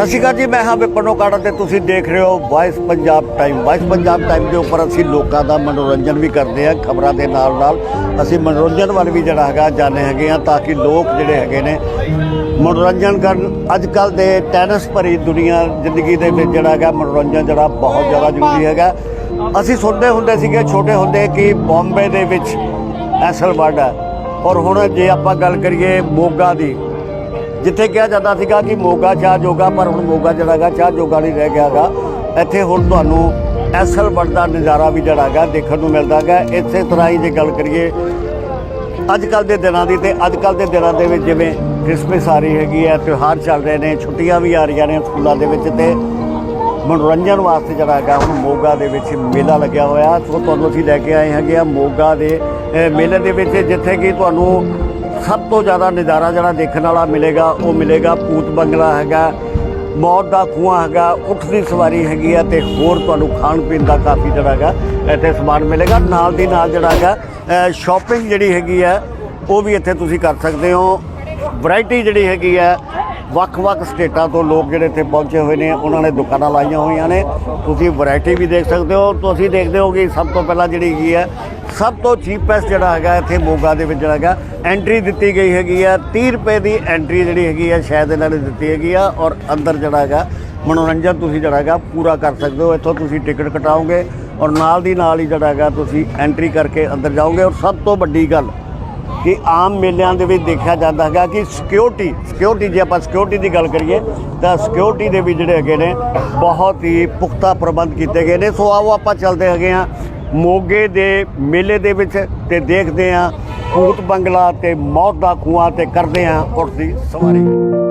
ਸਤਿ ਸ਼੍ਰੀ ਅਕਾਲ ਜੀ, ਮੈਂ ਹਾਂ ਵਿਪਨ ਓਕਾੜਾ ਤੇ ਤੁਸੀਂ ਦੇਖ ਰਹੇ ਹੋ voice Punjab time voice Punjab time ਦੇ ਉੱਪਰ ਅਸੀਂ ਲੋਕਾਂ ਦਾ ਮਨੋਰੰਜਨ ਵੀ ਕਰਦੇ ਹਾਂ, ਖਬਰਾਂ ਦੇ ਨਾਲ ਨਾਲ ਅਸੀਂ ਮਨੋਰੰਜਨ ਵੱਲ ਵੀ ਜਿਹੜਾ ਹੈਗਾ ਜਾਣੇ ਹੈਗੇ ਆ ਤਾਂ ਕਿ ਲੋਕ ਜਿਹੜੇ ਹੈਗੇ ਨੇ ਮਨੋਰੰਜਨ ਕਰਨ। ਅੱਜ ਕੱਲ ਦੇ ਟੈਨਿਸ ਭਰੀ ਦੁਨੀਆ ਜ਼ਿੰਦਗੀ ਦੇ ਵਿੱਚ ਜਿਹੜਾ ਹੈਗਾ ਮਨੋਰੰਜਨ ਜਿਹੜਾ ਬਹੁਤ ਜ਼ਿਆਦਾ ਜ਼ਰੂਰੀ ਹੈਗਾ। ਅਸੀਂ ਸੁਣਦੇ ਹੁੰਦੇ ਸੀਗੇ, ਛੋਟੇ ਹੁੰਦੇ ਕਿ ਬੰਬੇ ਦੇ ਵਿੱਚ ਐਸਲ ਵਰਡ ਹੈ। ਔਰ ਹੁਣ ਜੇ ਆਪਾਂ ਗੱਲ ਕਰੀਏ ਮੋਗਾ ਦੀ ਜਿੱਥੇ ਕਿਹਾ ਜਾਂਦਾ ਸੀਗਾ ਕਿ ਮੋਗਾ ਚਾਹ ਜੋਗਾ, ਪਰ ਹੁਣ ਮੋਗਾ ਜਿਹੜਾ ਹੈਗਾ, ਚਾਹ ਜੋਗਾ ਨਹੀਂ ਰਹਿ ਗਿਆਗਾ ਇੱਥੇ ਹੁਣ ਤੁਹਾਨੂੰ ਐਸਲ ਵਰਡ ਦਾ ਨਜ਼ਾਰਾ ਵੀ ਜਿਹੜਾ ਹੈਗਾ ਦੇਖਣ ਨੂੰ ਮਿਲਦਾ ਹੈਗਾ। ਇਸੇ ਤਰ੍ਹਾਂ ਹੀ ਜੇ ਗੱਲ ਕਰੀਏ ਅੱਜ ਕੱਲ ਦੇ ਦਿਨਾਂ ਦੀ, ਤੇ ਅੱਜ ਕੱਲ ਦੇ ਦਿਨਾਂ ਦੇ ਵਿੱਚ ਜਿਵੇਂ ਕ੍ਰਿਸਮਸ ਆ ਰਹੀ ਹੈਗੀ ਹੈ, ਤਿਉਹਾਰ ਚੱਲ ਰਹੇ ਨੇ, ਛੁੱਟੀਆਂ ਵੀ ਆ ਰਹੀਆਂ ਨੇ ਸਕੂਲਾਂ ਦੇ ਵਿੱਚ ਤੇ ਮਨੋਰੰਜਨ ਵਾਸਤੇ ਜਿਹੜਾ ਹੈਗਾ, ਹੁਣ ਮੋਗਾ ਦੇ ਵਿੱਚ ਮੇਲਾ ਲੱਗਿਆ ਹੋਇਆ। ਸੋ ਤੁਹਾਨੂੰ ਅਸੀਂ ਲੈ ਕੇ ਆਏ ਹੈਗੇ ਆ ਮੋਗਾ ਦੇ ਮੇਲੇ ਦੇ ਵਿੱਚ, ਜਿੱਥੇ ਕਿ ਤੁਹਾਨੂੰ ਸਭ ਤੋਂ ਜ਼ਿਆਦਾ ਨਜ਼ਾਰਾ ਜਿਹੜਾ ਦੇਖਣ ਵਾਲਾ ਮਿਲੇਗਾ, ਉਹ ਮਿਲੇਗਾ ਭੂਤ ਬੰਗਲਾ ਹੈਗਾ, ਮੌਤ ਦਾ ਖੂਹਾਂ ਹੈਗਾ ਉੱਠਦੀ ਸਵਾਰੀ ਹੈਗੀ ਆ ਤੇ ਹੋਰ ਤੁਹਾਨੂੰ ਖਾਣ ਪੀਣ ਦਾ ਕਾਫੀ ਜਿਹੜਾ ਹੈਗਾ, ਇੱਥੇ ਸਮਾਨ ਮਿਲੇਗਾ। ਨਾਲ ਦੀ ਨਾਲ ਜਿਹੜਾ ਹੈਗਾ ਸ਼ਾਪਿੰਗ ਜਿਹੜੀ ਹੈਗੀ ਆ, ਉਹ ਵੀ ਇੱਥੇ ਤੁਸੀਂ ਕਰ ਸਕਦੇ ਹੋ। ਵੈਰਾਈਟੀ ਜਿਹੜੀ ਹੈਗੀ ਆ ਵੱਖ-ਵੱਖ ਸਟੇਟਾਂ ਤੋਂ ਲੋਕ ਜਿਹੜੇ ਇੱਥੇ ਪਹੁੰਚੇ ਹੋਏ ਨੇ, ਉਹਨਾਂ ਨੇ ਦੁਕਾਨਾਂ ਲਾਈਆਂ ਹੋਈਆਂ ਨੇ। ਤੁਸੀਂ ਵੈਰਾਈਟੀ ਵੀ ਦੇਖ ਸਕਦੇ ਹੋ। ਤੁਸੀਂ ਦੇਖਦੇ ਹੋ ਕਿ ਸਭ ਤੋਂ ਪਹਿਲਾਂ ਜਿਹੜੀ ਹੈਗੀ ਹੈ, ਸਭ ਤੋਂ ਚੀਪੈਸਟ ਜਿਹੜਾ ਹੈਗਾ ਇੱਥੇ ਮੋਗਾ ਦੇ ਵਿੱਚ ਜਿਹੜਾ ਹੈਗਾ ਐਂਟਰੀ ਦਿੱਤੀ ਗਈ ਹੈਗੀ ਆ 30 ਰੁਪਏ ਦੀ ਐਂਟਰੀ ਜਿਹੜੀ ਹੈਗੀ ਆ ਸ਼ਾਇਦ ਇਹਨਾਂ ਨੇ ਦਿੱਤੀ ਹੈਗੀ ਆ ਔਰ ਅੰਦਰ ਜਿਹੜਾ ਹੈਗਾ, ਮਨੋਰੰਜਨ ਤੁਸੀਂ ਜਿਹੜਾ ਹੈਗਾ ਪੂਰਾ ਕਰ ਸਕਦੇ ਹੋ। ਇੱਥੋਂ ਤੁਸੀਂ ਟਿਕਟ ਕਟਾਓਗੇ ਔਰ ਨਾਲ ਦੀ ਨਾਲ ਹੀ ਜਿਹੜਾ ਹੈਗਾ ਤੁਸੀਂ ਐਂਟਰੀ ਕਰਕੇ ਅੰਦਰ ਜਾਓਗੇ। ਔਰ ਸਭ ਤੋਂ ਵੱਡੀ ਗੱਲ ਕਿ ਆਮ ਮੇਲਿਆਂ ਦੇ ਵਿੱਚ ਦੇਖਿਆ ਜਾਂਦਾ ਹੈਗਾ ਕਿ ਸਿਕਿਉਰਿਟੀ ਸਿਕਿਉਰਿਟੀ ਜੇ ਆਪਾਂ ਸਿਕਿਉਰਿਟੀ ਦੀ ਗੱਲ ਕਰੀਏ, ਤਾਂ ਸਿਕਿਉਰਿਟੀ ਦੇ ਵੀ ਜਿਹੜੇ ਹੈਗੇ ਨੇ, ਬਹੁਤ ਹੀ ਪੁਖਤਾ ਪ੍ਰਬੰਧ ਕੀਤੇ ਗਏ ਨੇ। ਸੋ ਆਓ ਆਪਾਂ ਚੱਲਦੇ ਹੈਗੇ ਆ ਮੋਗੇ ਦੇ ਮੇਲੇ ਦੇ ਵਿੱਚ ਤੇ ਦੇਖਦੇ ਆ ਭੂਤ ਬੰਗਲਾ ਤੇ ਮੌਤ ਦਾ ਖੂਹਾਂ ਤੇ ਕਰਦੇ ਆ ਉਸਦੀ ਸਵਾਰੀ।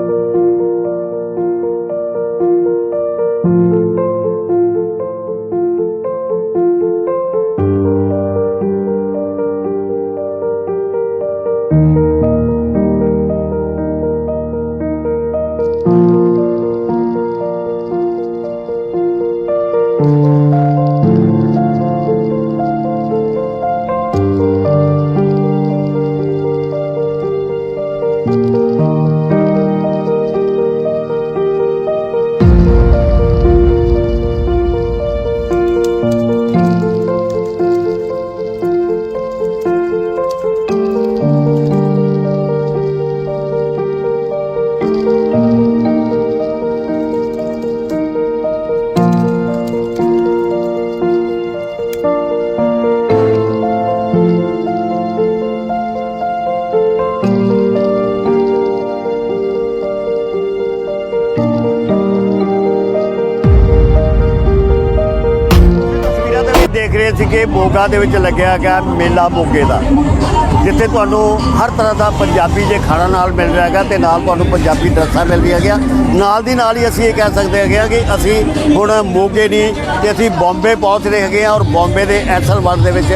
ਦੇਖ ਰਹੇ ਸੀ ਕਿ ਮੋਗਾ ਦੇ ਵਿੱਚ ਲੱਗਿਆ ਗਿਆ ਮੇਲਾ ਮੋਗੇ ਦਾ, ਜਿੱਥੇ ਤੁਹਾਨੂੰ ਹਰ ਤਰ੍ਹਾਂ ਦਾ ਪੰਜਾਬੀ ਜੇ ਖਾਣਾ ਨਾਲ ਮਿਲ ਰਿਹਾ ਹੈਗਾ ਤੇ ਨਾਲ ਤੁਹਾਨੂੰ ਪੰਜਾਬੀ ਡਰੈਸਾਂ ਮਿਲ ਰਹੀਆਂ ਹੈਗੀਆਂ। ਨਾਲ ਦੀ ਨਾਲ ਹੀ ਅਸੀਂ ਇਹ ਕਹਿ ਸਕਦੇ ਹੈਗੇ ਆ ਕਿ ਅਸੀਂ ਹੁਣ ਮੋਗੇ ਨਹੀਂ, ਤੇ ਅਸੀਂ ਬੰਬੇ ਪਹੁੰਚ ਰਹੇ ਹੈਗੇ ਆ ਔਰ ਬੰਬੇ ਦੇ ਐਸਲ ਵਰਡ ਦੇ ਵਿੱਚ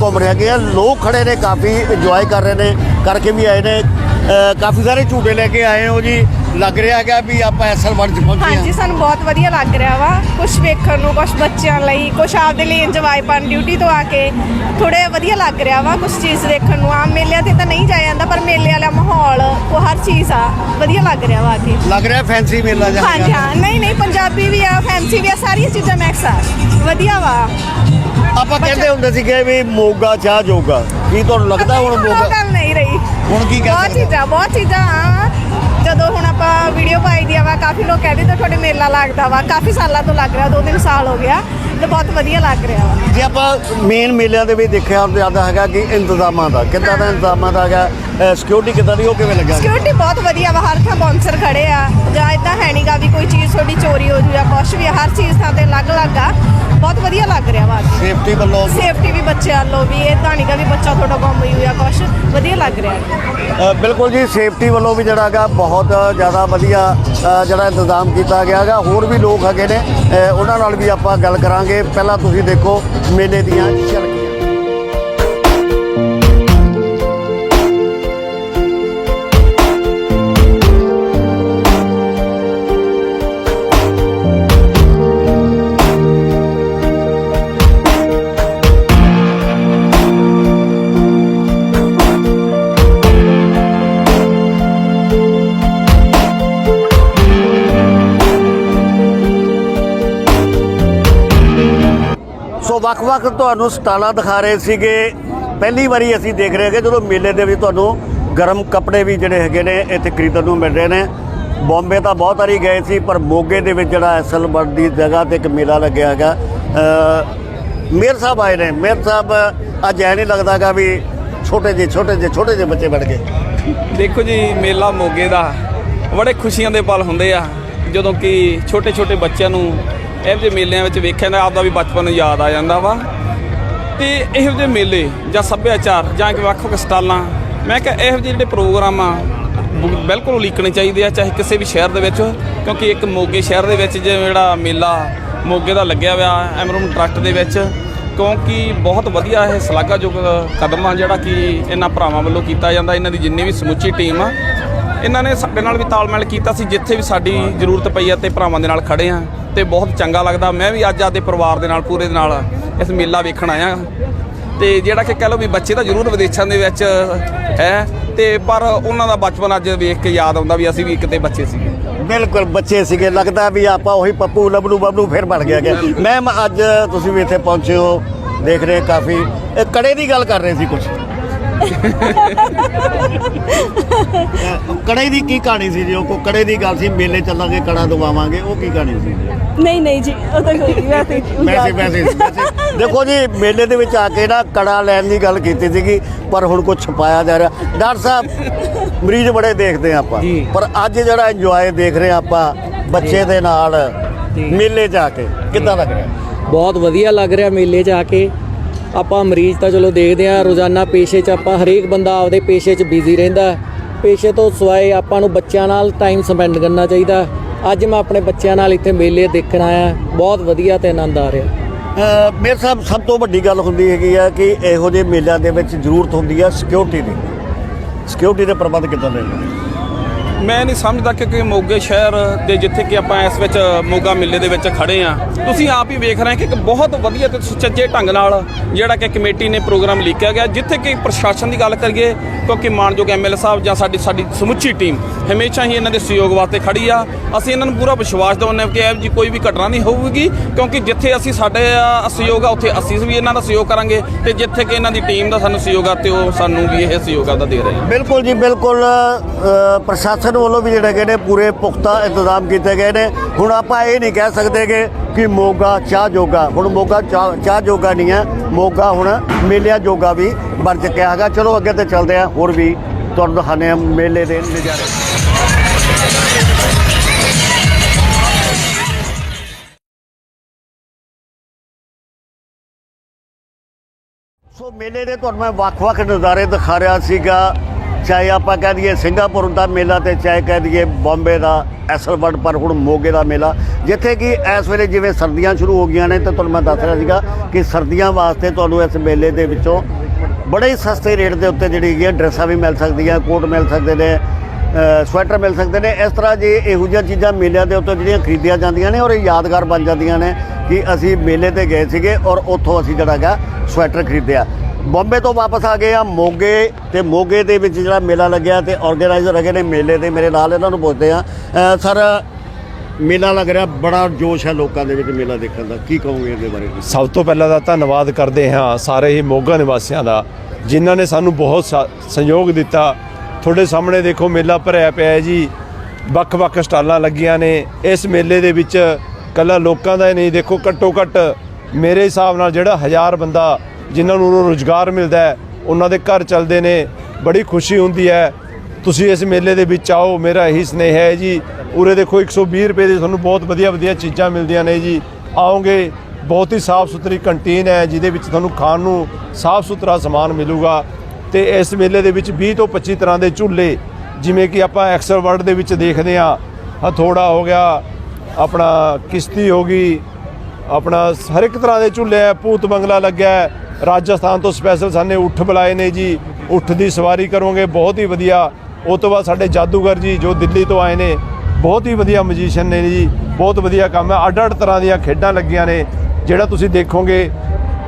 ਘੁੰਮ ਰਹੇ ਹੈਗੇ ਆ। ਲੋਕ ਖੜੇ ਨੇ, ਕਾਫੀ ਇੰਜੋਏ ਕਰ ਰਹੇ ਨੇ, ਕਰਕੇ ਵੀ ਆਏ ਨੇ। ਕਾਫੀ ਸਾਰੇ ਝੂਟੇ ਲੈ ਕੇ ਆਏ ਹੋ ਜੀ। ਲੱਗ ਰਿਹਾ ਹੈਗਾ ਵੀ ਆਪਾਂ ਐਸਲ ਵਰਡ 'ਚ ਪਹੁੰਚੇ ਹਾਂ। ਹਾਂਜੀ ਸਾਨੂੰ ਬਹੁਤ ਵਧੀਆ ਲੱਗ ਰਿਹਾ ਵਾ। ਕੁਝ ਵੇਖਣ ਨੂੰ ਕੁਝ ਬੱਚਿਆਂ ਲਈ ਕੁਝ ਆਪਦੇ ਲਈ ਇੰਜੋਏ ਕਰਨ ਡਿਊਟੀ ਤੋਂ ਆ ਕੇ ਥੋੜੇ ਵਧੀਆ ਲੱਗ ਰਿਹਾ ਵਾ ਕੁਝ ਚੀਜ਼ ਦੇਖਣ ਨੂੰ। ਆਮ ਮੇਲਿਆਂ ਤੇ ਤਾਂ ਨਹੀਂ ਜਾਇਆ ਜਾਂਦਾ ਪਰ ਮੇਲੇ ਵਾਲਾ ਮਾਹੌਲ ਉਹ ਹਰ ਚੀਜ਼ ਆ ਵਧੀਆ ਲੱਗ ਰਿਹਾ ਵਾ ਆ ਕੇ ਲੱਗ ਰਿਹਾ ਫੈਂਸੀ ਮੇਲਾ ਜਿਹਾ। ਹਾਂਜੀ। ਹਾਂ ਨਹੀਂ ਨਹੀਂ ਪੰਜਾਬੀ ਵੀ ਆ ਫੈਂਸੀ ਵੀ ਆ ਸਾਰੀਆਂ ਚੀਜ਼ਾਂ ਮਿਕਸ ਆ। ਵਧੀਆ ਵਾ। ਆਪਾਂ ਕਹਿੰਦੇ ਹੁੰਦੇ ਸੀਗੇ ਵੀ ਮੋਗਾ ਚਾਹ ਜੋਗਾ। ਕੀ ਤੁਹਾਨੂੰ ਲੱਗਦਾ ਹੁਣ ਉਹ ਮੋਗਾ ਗੱਲ ਨਹੀਂ ਰਹੀ। ਹੁਣ ਕੀ ਕਹਿ ਬਹੁਤ ਸਕਦੇ? ਚੀਜ਼ਾਂ ਬਹੁਤ ਚੀਜ਼ਾਂ ਆ ਜਦੋਂ ਹੁਣ ਆਪਾਂ ਵੀਡੀਓ ਪਾਈ ਦੀ ਆ ਵਾ ਕਾਫੀ ਲੋਕ ਕਹਿੰਦੇ ਤਾਂ ਤੁਹਾਡੇ ਮੇਲਾ ਲੱਗਦਾ ਵਾ। ਕਾਫੀ ਸਾਲਾਂ ਤੋਂ ਲੱਗ ਰਿਹਾ ਦੋ ਤਿੰਨ ਸਾਲ ਹੋ ਗਿਆ ਤੇ ਬਹੁਤ ਵਧੀਆ ਲੱਗ ਰਿਹਾ ਵਾ। ਜੇ ਆਪਾਂ ਮੇਨ ਮੇਲਿਆਂ ਦੇ ਵਿੱਚ ਦੇਖਿਆ ਜਾਂਦਾ ਹੈਗਾ ਕਿ ਇੰਤਜ਼ਾਮਾਂ ਦਾ। ਕਿੱਦਾਂ ਦਾ ਇੰਤਜ਼ਾਮਾਂ ਦਾ ਹੈਗਾ ਸਿਕਿਉਰਿਟੀ ਕਿੱਦਾਂ ਦੀ ਉਹ ਕਿਵੇਂ ਲੱਗਾ? ਸਿਕਿਉਰਿਟੀ ਬਹੁਤ ਵਧੀਆ ਵਾ ਹਰ ਥਾਂ ਬਾਉਂਸਰ ਖੜੇ ਆ। ਜਾਂ ਇਦਾਂ ਹੈ ਨਹੀਂਗਾ ਵੀ ਕੋਈ ਚੀਜ਼ ਤੁਹਾਡੀ ਚੋਰੀ ਹੋ ਜੂ ਜਾਂ ਕੁਛ ਵੀ ਹਰ ਚੀਜ਼ ਥਾਂ ਤੇ ਅਲੱਗ-ਅਲੱਗ ਆ। ਵਧੀਆ ਲੱਗ ਰਿਹਾ ਵਾ ਅੱਜ ਸੇਫਟੀ ਵੱਲੋਂ ਸੇਫਟੀ ਵੀ ਬੱਚਿਆਂ ਵੱਲੋਂ ਵੀ ਇਹ ਤਾਂ ਨਹੀਂਗਾ ਵੀ ਬੱਚਾ ਤੁਹਾਡਾ ਗੁੰਮ ਹੋਈ ਹੋਇਆ ਕੁਛ ਵਧੀਆ ਲੱਗ ਰਿਹਾ। ਅ, ਬਿਲਕੁਲ ਜੀ ਸੇਫਟੀ ਵੱਲੋਂ ਵੀ ਜਿਹੜਾ ਹੈਗਾ ਬਹੁਤ ਜ਼ਿਆਦਾ ਵਧੀਆ ਅ, ਜਿਹੜਾ ਇੰਤਜ਼ਾਮ ਕੀਤਾ ਗਿਆ ਹੈਗਾ। ਹੋਰ ਵੀ ਲੋਕ ਹੈਗੇ ਨੇ ਅ, ਉਹਨਾਂ ਨਾਲ ਵੀ ਆਪਾਂ ਗੱਲ ਕਰਾਂਗੇ। ਪਹਿਲਾਂ ਤੁਸੀਂ ਦੇਖੋ ਮੇਲੇ ਦੀਆਂ ਝਲਕੀਆਂ ਵੱਖ-ਵੱਖ ਤੁਹਾਨੂੰ ਸਟਾਲਾਂ ਦਿਖਾ ਰਹੇ ਸੀਗੇ। ਪਹਿਲੀ ਵਾਰੀ ਅਸੀਂ ਦੇਖ ਰਹੇ ਹਾਂ ਕਿ ਜਦੋਂ ਮੇਲੇ ਦੇ ਵਿੱਚ ਤੁਹਾਨੂੰ ਗਰਮ ਕੱਪੜੇ ਵੀ ਜਿਹੜੇ ਹੈਗੇ ਨੇ ਇੱਥੇ ਖਰੀਦਣ ਨੂੰ ਮਿਲ ਰਹੇ ਨੇ। ਬੰਬੇ ਤਾਂ ਬਹੁਤ ਵਾਰੀ ਗਏ ਸੀ, ਪਰ ਮੋਗੇ ਦੇ ਵਿੱਚ ਜਿਹੜਾ ਐਸਲ ਵਰਡ ਦੀ ਜਗ੍ਹਾ ਤੇ ਇੱਕ ਮੇਲਾ ਲੱਗਿਆ ਹੈਗਾ। ਮੇਰ ਸਾਹਿਬ ਆਏ ਨੇ। ਮੇਅਰ ਸਾਹਿਬ, ਅੱਜ ਐ ਨਹੀਂ ਲੱਗਦਾਗਾ ਵੀ ਛੋਟੇ ਜਿਹੇ ਛੋਟੇ ਜਿਹੇ ਛੋਟੇ ਜਿਹੇ ਬੱਚੇ ਬਣ ਗਏ। ਦੇਖੋ ਜੀ, ਮੇਲਾ ਮੋਗੇ ਦਾ ਬੜੇ ਖੁਸ਼ੀਆਂ ਦੇ ਪਲ ਹੁੰਦੇ ਆ। ਜਦੋਂ ਕਿ ਛੋਟੇ ਛੋਟੇ ਬੱਚਿਆਂ ਨੂੰ ਇਹੋ ਜਿਹੇ ਮੇਲਿਆਂ ਵਿੱਚ ਵੇਖਿਆ ਨਾ ਆਪਦਾ ਵੀ ਬਚਪਨ ਯਾਦ ਆ ਜਾਂਦਾ ਵਾ। ਤੇ ਇਹੋ ਜਿਹੇ ਮੇਲੇ ਜਾਂ ਸੱਭਿਆਚਾਰ ਜਾਂ ਕਿ ਵੱਖ ਵੱਖ ਸਟਾਲਾਂ, ਮੈਂ ਕਿਹਾ ਇਹੋ ਜਿਹੇ ਜਿਹੜੇ ਪ੍ਰੋਗਰਾਮ ਆ ਬ- ਬਿਲਕੁਲ ਉਲੀਕਣੇ ਚਾਹੀਦੇ ਆ, ਚਾਹੇ ਕਿਸੇ ਵੀ ਸ਼ਹਿਰ ਦੇ ਵਿੱਚ, ਕਿਉਂਕਿ ਇੱਕ ਮੋਗੇ ਸ਼ਹਿਰ ਦੇ ਵਿੱਚ ਜਿਵੇਂ ਜਿਹੜਾ ਮੇਲਾ ਮੋਗੇ ਦਾ ਲੱਗਿਆ ਹੋਇਆ, ਐਮਰੂਮ ਟਰੱਸਟ ਦੇ ਵਿੱਚ, ਕਿਉਂਕਿ ਬਹੁਤ ਵਧੀਆ ਇਹ ਸ਼ਲਾਘਾਯੋਗ ਕਦਮ ਆ ਜਿਹੜਾ ਕਿ ਇਹਨਾਂ ਭਰਾਵਾਂ ਵੱਲੋਂ ਕੀਤਾ ਜਾਂਦਾ, ਇਹਨਾਂ ਦੀ ਜਿੰਨੀ ਵੀ ਸਮੁੱਚੀ ਟੀਮ ਆ। ਇਹਨਾਂ ਨੇ ਸਾਡੇ ਨਾਲ ਵੀ ਤਾਲਮੇਲ ਕੀਤਾ ਸੀ, ਜਿੱਥੇ ਵੀ ਸਾਡੀ ਜ਼ਰੂਰਤ ਪਈ ਆ ਤੇ ਭਰਾਵਾਂ ਦੇ ਨਾਲ ਖੜੇ ਆ। ਤੇ ਬਹੁਤ ਚੰਗਾ ਲੱਗਦਾ। ਮੈਂ ਵੀ ਅੱਜ ਆਪਦੇ ਪਰਿਵਾਰ ਦੇ ਨਾਲ ਪੂਰੇ ਦੇ ਨਾਲ ਇਸ ਮੇਲਾ ਵੇਖਣ ਆਇਆ। ਤੇ ਜਿਹੜਾ ਕਿ ਕਹ ਲਓ ਵੀ ਬੱਚੇ ਤਾਂ ਜ਼ਰੂਰ ਵਿਦੇਸ਼ਾਂ ਦੇ ਵਿੱਚ ਹੈ। ਤੇ ਪਰ ਉਹਨਾਂ ਦਾ ਬਚਪਨ ਅੱਜ ਵੇਖ ਕੇ ਯਾਦ ਆਉਂਦਾ ਵੀ ਅਸੀਂ ਵੀ ਕਿਤੇ ਬੱਚੇ ਸੀਗੇ। ਬਿਲਕੁਲ ਬੱਚੇ ਸੀਗੇ। ਲੱਗਦਾ ਵੀ ਆਪਾਂ ਉਹੀ ਪੱਪੂ ਲਬਲੂ ਬਬਲੂ ਫਿਰ ਬਣ ਗਿਆ ਗਿਆ ਮੈਮ ਅੱਜ ਤੁਸੀਂ ਵੀ ਇੱਥੇ ਪਹੁੰਚੇ ਹੋ। ਦੇਖ ਰਹੇ ਕਾਫੀ। ਇਹ ਕੜੇ ਦੀ ਗੱਲ ਕਰ ਰਹੇ ਸੀ ਕੁਝ ਕੜੇ ਦੀ ਕੀ ਕਹਾਣੀ ਸੀ ਜੀ? ਉਹ ਕੋ ਕੜੇ ਦੀ ਗੱਲ ਸੀ ਮੇਲੇ ਚੱਲਾਂਗੇ ਕੜਾ ਦਵਾਵਾਂਗੇ ਉਹ ਕੀ ਕਹਾਣੀ ਸੀ ਨਹੀਂ ਨਹੀਂ ਜੀ ਉਹ ਤਾਂ ਕੋਈ ਨਹੀਂ ਵੈਸੇ ਵੈਸੇ ਵੈਸੇ ਵੈਸੇ ਦੇਖੋ ਜੀ ਮੇਲੇ ਦੇ ਵਿੱਚ ਆ ਕੇ ਨਾ ਕੜਾ ਲੈਣ ਦੀ ਗੱਲ ਕੀਤੀ ਸੀਗੀ ਪਰ ਹੁਣ ਕੁਝ ਛਪਾਇਆ ਜਾ ਰਿਹਾ। ਡਾਕਟਰ ਸਾਹਿਬ ਮਰੀਜ਼ ਬੜੇ ਦੇਖਦੇ ਆ ਆਪਾਂ। ਪਰ ਅੱਜ ਜਿਹੜਾ ਇੰਜੋਏ ਦੇਖ ਰਹੇ ਆ ਆਪਾਂ ਬੱਚੇ ਦੇ ਨਾਲ ਮੇਲੇ 'ਚ ਆ ਕੇ ਕਿੱਦਾਂ ਲੱਗ ਰਿਹਾ? ਬਹੁਤ ਵਧੀਆ ਲੱਗ ਰਿਹਾ ਮੇਲੇ 'ਚ ਆ ਕੇ। ਆਪਾਂ ਮਰੀਜ਼ ਤਾਂ ਚਲੋ ਦੇਖਦੇ ਆ ਰੋਜ਼ਾਨਾ ਪੇਸ਼ੇ 'ਚ ਆਪਾਂ ਹਰੇਕ ਬੰਦਾ ਆਪਦੇ ਪੇਸ਼ੇ 'ਚ ਬਿਜ਼ੀ ਰਹਿੰਦਾ ਪੇਸ਼ੇ ਤੋਂ ਸਵਾਏ ਆਪਾਂ ਨੂੰ ਬੱਚਿਆਂ ਨਾਲ ਟਾਈਮ ਸਪੈਂਡ ਕਰਨਾ ਚਾਹੀਦਾ ਅੱਜ ਮੈਂ ਆਪਣੇ ਬੱਚਿਆਂ ਨਾਲ ਇੱਥੇ ਮੇਲੇ ਦੇਖਣ ਆਇਆ ਬਹੁਤ ਵਧੀਆ ਤੇ ਆਨੰਦ ਆ ਰਿਹਾ। ਮੇਰੇ ਸਾਹਿਬ, ਸਭ ਤੋਂ ਵੱਡੀ ਗੱਲ ਹੁੰਦੀ ਹੈਗੀ ਆ ਕਿ ਇਹੋ ਜਿਹੇ ਮੇਲਿਆਂ ਦੇ ਵਿੱਚ ਜ਼ਰੂਰਤ ਹੁੰਦੀ ਆ ਸਿਕਿਉਰਿਟੀ ਦੀ। ਸਿਕਿਉਰਿਟੀ ਦੇ ਪ੍ਰਬੰਧ ਕਿੱਦਾਂ ਦੇ ਮੈਂ ਨਹੀਂ ਸਮਝਦਾ ਕਿ ਕਿ ਮੋਗੇ ਸ਼ਹਿਰ ਦੇ ਜਿੱਥੇ ਕਿ ਆਪਾਂ ਇਸ ਵਿੱਚ ਮੋਗਾ ਮੇਲੇ ਦੇ ਵਿੱਚ ਖੜੇ ਆ ਤੁਸੀਂ ਆਪ ਹੀ ਵੇਖ ਰਹੇ ਕਿ ਇੱਕ ਬਹੁਤ ਵਧੀਆ ਤੇ ਸੁਚੱਜੇ ਢੰਗ ਨਾਲ ਜਿਹੜਾ ਕਿ ਕਮੇਟੀ ਨੇ ਪ੍ਰੋਗਰਾਮ ਲਿਖਿਆ ਗਿਆ, ਜਿੱਥੇ ਕਿ ਪ੍ਰਸ਼ਾਸਨ ਦੀ ਗੱਲ ਕਰੀਏ, ਕਿਉਂਕਿ ਮਾਨਯੋਗ ਐਮਐਲਏ ਸਾਹਿਬ ਜਾਂ ਸਾਡੀ ਸਾਡੀ ਸਮੁੱਚੀ ਟੀਮ ਹਮੇਸ਼ਾ ਹੀ ਇਹਨਾਂ ਦੇ ਸਹਿਯੋਗ ਵਾਸਤੇ ਖੜੀ ਆ। ਅਸੀਂ ਇਹਨਾਂ ਨੂੰ ਪੂਰਾ ਵਿਸ਼ਵਾਸ ਦਿਵਾਉਂਦੇ ਹਾਂ ਕਿ ਇਹ ਜੀ ਕੋਈ ਵੀ ਘਟਨਾ ਨਹੀਂ ਹੋਊਗੀ, ਕਿਉਂਕਿ ਜਿੱਥੇ ਅਸੀਂ ਸਾਡੇ ਸਹਿਯੋਗ ਆ, ਉੱਥੇ ਅਸੀਂ ਵੀ ਇਹਨਾਂ ਦਾ ਸਹਿਯੋਗ ਕਰਾਂਗੇ ਤੇ ਜਿੱਥੇ ਕਿ ਇਹਨਾਂ ਦੀ ਟੀਮ ਦਾ ਸਾਨੂੰ ਸਹਿਯੋਗ ਆ ਤੇ ਉਹ ਸਾਨੂੰ ਵੀ ਇਹ ਸਹਿਯੋਗ ਆ ਦੇ ਰਹੇ ਬਿਲਕੁਲ ਜੀ, ਬਿਲਕੁਲ ਪ੍ਰਸ਼ਾਸਨ ਪ੍ਰਸ਼ਾਸਨ ਵੱਲੋਂ ਵੀ ਜਿਹੜੇ ਹੈਗੇ ਨੇ ਪੂਰੇ ਪੁਖਤਾ ਇੰਤਜ਼ਾਮ ਕੀਤੇ ਗਏ ਨੇ। ਹੁਣ ਆਪਾਂ ਇਹ ਨਹੀਂ ਕਹਿ ਸਕਦੇ ਕਿ ਮੋਗਾ ਚਾਹ ਜੋਗਾ। ਹੁਣ ਮੋਗਾ ਚਾਹ ਜੋਗਾ ਨਹੀਂ ਹੈ। ਮੋਗਾ ਹੁਣ ਮੇਲਿਆਂ ਜੋਗਾ ਵੀ ਬਣ ਚੁੱਕਿਆ ਹੈਗਾ। ਚਲੋ ਅੱਗੇ ਤੇ ਚੱਲਦੇ ਆ ਹੋਰ ਵੀ ਤੁਹਾਨੂੰ ਦਿਖਾਉਂਦੇ ਆ ਮੇਲੇ ਦੇ ਨਜ਼ਾਰੇ। ਸੋ ਮੇਲੇ ਦੇ ਤੁਹਾਨੂੰ ਮੈਂ ਵੱਖ-ਵੱਖ ਨਜ਼ਾਰੇ ਦਿਖਾ ਰਿਹਾ ਸੀਗਾ। ਚਾਹੇ ਆਪਾਂ ਕਹਿ ਦਈਏ ਸਿੰਗਾਪੁਰ ਦਾ ਮੇਲਾ ਤੇ ਚਾਹੇ ਕਹਿ ਦਈਏ ਬੰਬੇ ਦਾ ਐਸਲਵਰਡ ਪਰ ਹੁਣ ਮੋਗੇ ਦਾ ਮੇਲਾ। ਜਿੱਥੇ ਕਿ ਇਸ ਵੇਲੇ ਜਿਵੇਂ ਸਰਦੀਆਂ ਸ਼ੁਰੂ ਹੋ ਗਈਆਂ ਨੇ, ਤੇ ਤੁਹਾਨੂੰ ਮੈਂ ਦੱਸ ਰਿਹਾ ਸੀਗਾ ਕਿ ਸਰਦੀਆਂ ਵਾਸਤੇ ਤੁਹਾਨੂੰ ਇਸ ਮੇਲੇ ਦੇ ਵਿੱਚੋਂ ਬੜੇ ਹੀ ਸਸਤੇ ਰੇਟ ਦੇ ਉੱਤੇ ਜਿਹੜੀ ਹੈਗੀਆਂ ਡਰੈਸਾਂ ਵੀ ਮਿਲ ਸਕਦੀਆਂ, ਕੋਟ ਮਿਲ ਸਕਦੇ ਨੇ ਸਵੈਟਰ ਮਿਲ ਸਕਦੇ ਨੇ। ਇਸ ਤਰ੍ਹਾਂ ਜੇ ਇਹੋ ਜਿਹੀਆਂ ਚੀਜ਼ਾਂ ਮੇਲਿਆਂ ਦੇ ਉੱਤੇ ਜਿਹੜੀਆਂ ਖਰੀਦੀਆਂ ਜਾਂਦੀਆਂ ਨੇ ਔਰ ਇਹ ਯਾਦਗਾਰ ਬਣ ਜਾਂਦੀਆਂ ਨੇ ਕਿ ਅਸੀਂ ਮੇਲੇ ਤੇ ਗਏ ਸੀਗੇ ਔਰ ਉੱਥੋਂ ਅਸੀਂ ਜਿਹੜਾ ਹੈਗਾ ਸਵੈਟਰ ਖਰੀਦਿਆ। ਬੰਬੇ ਤੋਂ ਵਾਪਸ ਆ ਗਏ ਆ ਮੋਗੇ ਤੇ ਮੋਗੇ ਦੇ ਵਿੱਚ ਜਿਹੜਾ ਮੇਲਾ ਲੱਗਿਆ ਤੇ ਆਰਗੇਨਾਈਜ਼ਰ ਹੈਗੇ ਨੇ ਮੇਲੇ ਦੇ ਮੇਰੇ ਨਾਲ ਇਹਨਾਂ ਨੂੰ ਪੁੱਛਦੇ ਆ। ਸਰ, ਮੇਲਾ ਲੱਗ ਰਿਹਾ, ਬੜਾ ਜੋਸ਼ ਹੈ ਲੋਕਾਂ ਦੇ ਵਿੱਚ ਮੇਲਾ ਦੇਖਣ ਦਾ। ਕੀ ਕਹੋਗੇ ਇਹਦੇ ਬਾਰੇ? ਸਭ ਤੋਂ ਪਹਿਲਾਂ ਤਾਂ ਧੰਨਵਾਦ ਕਰਦੇ ਹਾਂ ਸਾਰੇ ਹੀ ਮੋਗਾ ਨਿਵਾਸੀਆਂ ਦਾ, ਜਿਨ੍ਹਾਂ ਨੇ ਸਾਨੂੰ ਬਹੁਤ ਸਾ- ਸਹਿਯੋਗ ਦਿੱਤਾ। ਤੁਹਾਡੇ ਸਾਹਮਣੇ ਦੇਖੋ ਮੇਲਾ ਭਰਿਆ ਪਿਆ ਹੈ ਜੀ। ਵੱਖ-ਵੱਖ ਸਟਾਲਾਂ ਲੱਗੀਆਂ ਨੇ। ਇਸ ਮੇਲੇ ਦੇ ਵਿੱਚ ਕੱਲਾ ਲੋਕਾਂ ਦਾ ਹੀ ਨਹੀਂ, ਦੇਖੋ ਘੱਟੋ ਘੱਟ ਮੇਰੇ ਹਿਸਾਬ ਨਾਲ ਜਿਹੜਾ ਹਜ਼ਾਰ ਬੰਦਾ ਜਿਨ੍ਹਾਂ ਨੂੰ ਰੋਜ਼ਗਾਰ ਮਿਲਦਾ ਹੈ, ਉਹਨਾਂ ਦੇ ਘਰ ਚੱਲਦੇ ਨੇ, ਬੜੀ ਖੁਸ਼ੀ ਹੁੰਦੀ ਹੈ। ਤੁਸੀਂ ਇਸ ਮੇਲੇ ਦੇ ਵਿੱਚ ਆਓ, ਮੇਰਾ ਇਹੀ ਸਨੇਹ ਹੈ ਜੀ। ਉਰੇ ਦੇਖੋ 120 ਰੁਪਏ ਦੇ ਤੁਹਾਨੂੰ ਬਹੁਤ ਵਧੀਆ ਵਧੀਆ ਚੀਜ਼ਾਂ ਮਿਲਦੀਆਂ ਨੇ ਜੀ। ਆਓਗੇ, ਬਹੁਤ ਹੀ ਸਾਫ਼ ਸੁਥਰੀ ਕੰਟੀਨ ਹੈ, ਜਿਹਦੇ ਵਿੱਚ ਤੁਹਾਨੂੰ ਖਾਣ ਨੂੰ ਸਾਫ਼ ਸੁਥਰਾ ਸਮਾਨ ਮਿਲੂਗਾ। ਤੇ ਇਸ ਮੇਲੇ ਦੇ ਵਿੱਚ 20 ਤੋਂ 25 ਤਰ੍ਹਾਂ ਦੇ ਝੂਲੇ, ਜਿਵੇਂ ਕਿ ਆਪਾਂ ਐਕਸਲ ਵਰਲਡ ਦੇ ਵਿੱਚ ਦੇਖਦੇ ਹਾਂ। ਹਥੋੜਾ ਹੋ ਗਿਆ, ਆਪਣਾ ਕਿਸ਼ਤੀ ਹੋ ਗਈ ਆਪਣਾ ਹਰ ਇੱਕ ਤਰ੍ਹਾਂ ਦੇ ਝੂਲੇ ਹੈ, ਭੂਤ ਬੰਗਲਾ ਲੱਗਿਆ ਹੈ। ਰਾਜਸਥਾਨ ਤੋਂ ਸਪੈਸ਼ਲ ਸਾਨੇ ਉੱਠ ਬੁਲਾਏ ਨੇ ਜੀ। ਉੱਠ ਦੀ ਸਵਾਰੀ ਕਰੋਗੇ, ਬਹੁਤ ਹੀ ਵਧੀਆ। ਉਹ ਤੋਂ ਬਾਅਦ ਸਾਡੇ ਜਾਦੂਗਰ ਜੀ ਜੋ ਦਿੱਲੀ ਤੋਂ ਆਏ ਨੇ, ਬਹੁਤ ਹੀ ਵਧੀਆ ਮਜੀਸ਼ੀਅਨ ਨੇ ਜੀ। ਬਹੁਤ ਵਧੀਆ ਕੰਮ ਹੈ। ਅੱਡ ਅੱਡ ਤਰ੍ਹਾਂ ਦੀਆਂ ਖੇਡਾਂ ਲੱਗੀਆਂ ਨੇ, ਜਿਹੜਾ ਤੁਸੀਂ ਦੇਖੋਗੇ,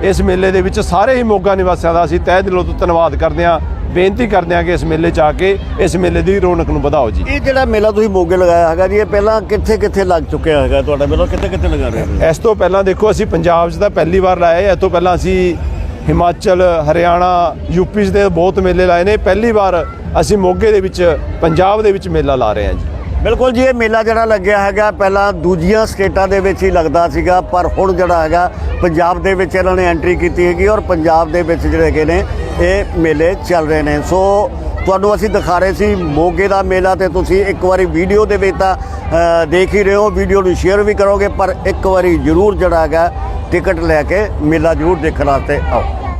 ਇਸ ਮੇਲੇ ਦੇ ਵਿੱਚ ਸਾਰੇ ਹੀ ਮੋਗਾ ਨਿਵਾਸੀਆਂ ਦਾ ਅਸੀਂ ਤਹਿ ਦਿਲੋਂ ਤੋਂ ਧੰਨਵਾਦ ਕਰਦੇ ਹਾਂ। ਬੇਨਤੀ ਕਰਦੇ ਹਾਂ ਕਿ ਇਸ ਮੇਲੇ 'ਚ ਆ ਕੇ ਇਸ ਮੇਲੇ ਦੀ ਰੌਣਕ ਨੂੰ ਵਧਾਓ ਜੀ। ਇਹ ਜਿਹੜਾ ਮੇਲਾ ਤੁਸੀਂ ਮੋਗੇ ਲਗਾਇਆ ਹੈਗਾ ਜੀ ਇਹ ਪਹਿਲਾਂ ਕਿੱਥੇ ਕਿੱਥੇ ਲੱਗ ਚੁੱਕਿਆ ਹੈਗਾ ਤੁਹਾਡਾ ਮੇਲਾ? ਕਿੱਥੇ ਕਿੱਥੇ ਲਗਾ ਰਹੇ ਹੋ ਇਸ ਤੋਂ ਪਹਿਲਾਂ ਦੇਖੋ ਅਸੀਂ ਪੰਜਾਬ 'ਚ ਤਾਂ ਪਹਿਲੀ ਵਾਰ ਲਾਇਆ ਇਸ ਤੋਂ ਪਹਿਲਾਂ ਅਸੀਂ ਹਿਮਾਚਲ ਹਰਿਆਣਾ ਯੂਪੀ 'ਚ ਦੇ ਬਹੁਤ ਮੇਲੇ ਲਾਏ ਨੇ। ਪਹਿਲੀ ਵਾਰ ਅਸੀਂ ਮੋਗੇ ਦੇ ਵਿੱਚ ਪੰਜਾਬ ਦੇ ਵਿੱਚ ਮੇਲਾ ਲਾ ਰਹੇ ਹਾਂ ਜੀ। ਬਿਲਕੁਲ ਜੀ, ਇਹ ਮੇਲਾ ਜਿਹੜਾ ਲੱਗਿਆ ਹੈਗਾ, ਪਹਿਲਾਂ ਦੂਜੀਆਂ ਸਟੇਟਾਂ ਦੇ ਵਿੱਚ ਹੀ ਲੱਗਦਾ ਸੀਗਾ, ਪਰ ਹੁਣ ਜਿਹੜਾ ਹੈਗਾ, ਪੰਜਾਬ ਦੇ ਵਿੱਚ ਇਹਨਾਂ ਨੇ ਐਂਟਰੀ ਕੀਤੀ ਹੈਗੀ ਔਰ ਪੰਜਾਬ ਦੇ ਵਿੱਚ ਜਿਹੜੇ ਹੈਗੇ ਨੇ, ਇਹ ਮੇਲੇ ਚੱਲ ਰਹੇ ਨੇ। ਸੋ, ਤੁਹਾਨੂੰ ਅਸੀਂ ਦਿਖਾ ਰਹੇ ਸੀ ਮੋਗੇ ਦਾ ਮੇਲਾ ਤੇ ਤੁਸੀਂ ਇੱਕ ਵਾਰੀ ਵੀਡੀਓ ਦੇ ਵਿੱਚ ਤਾਂ ਦੇਖ ਹੀ ਰਹੇ ਹੋ। ਵੀਡੀਓ ਨੂੰ ਸ਼ੇਅਰ ਵੀ ਕਰੋਗੇ, ਪਰ ਇੱਕ ਵਾਰੀ ਜ਼ਰੂਰ ਜਿਹੜਾ ਹੈਗਾ ਟਿਕਟ ਲੈ ਕੇ ਮੇਲਾ ਜ਼ਰੂਰ ਦੇਖਣ ਵਾਸਤੇ ਆਓ।